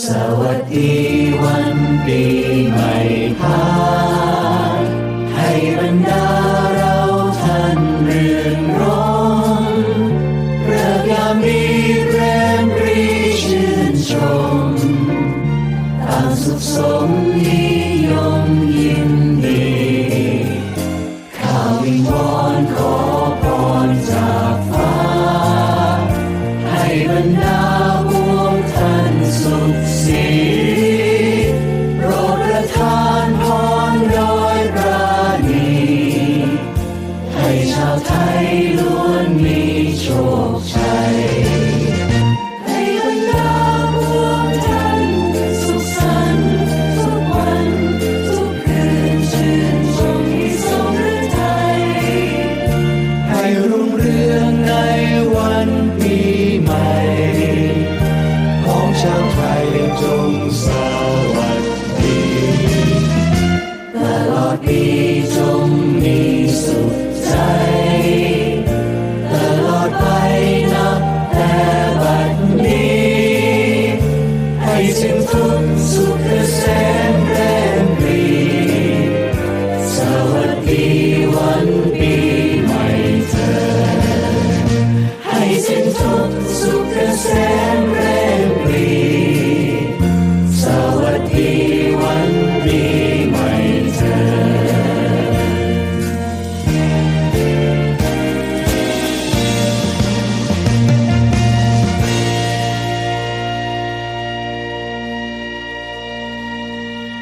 สวัสดีวันปีใหม่พายให้บรรดาเราท่านเรือนร้องเริกยามดีแรมรีชื่นชมต่างสุขสมนิยมยินดีข้าวิงวอนขอพรจากฟ้าให้บรรดา ปีจงมีสุขใจ ตลอดไปนับแต่บัดนี้ ให้สิ้นทุกสุขเสนแรมปรีสวัสดีวันปี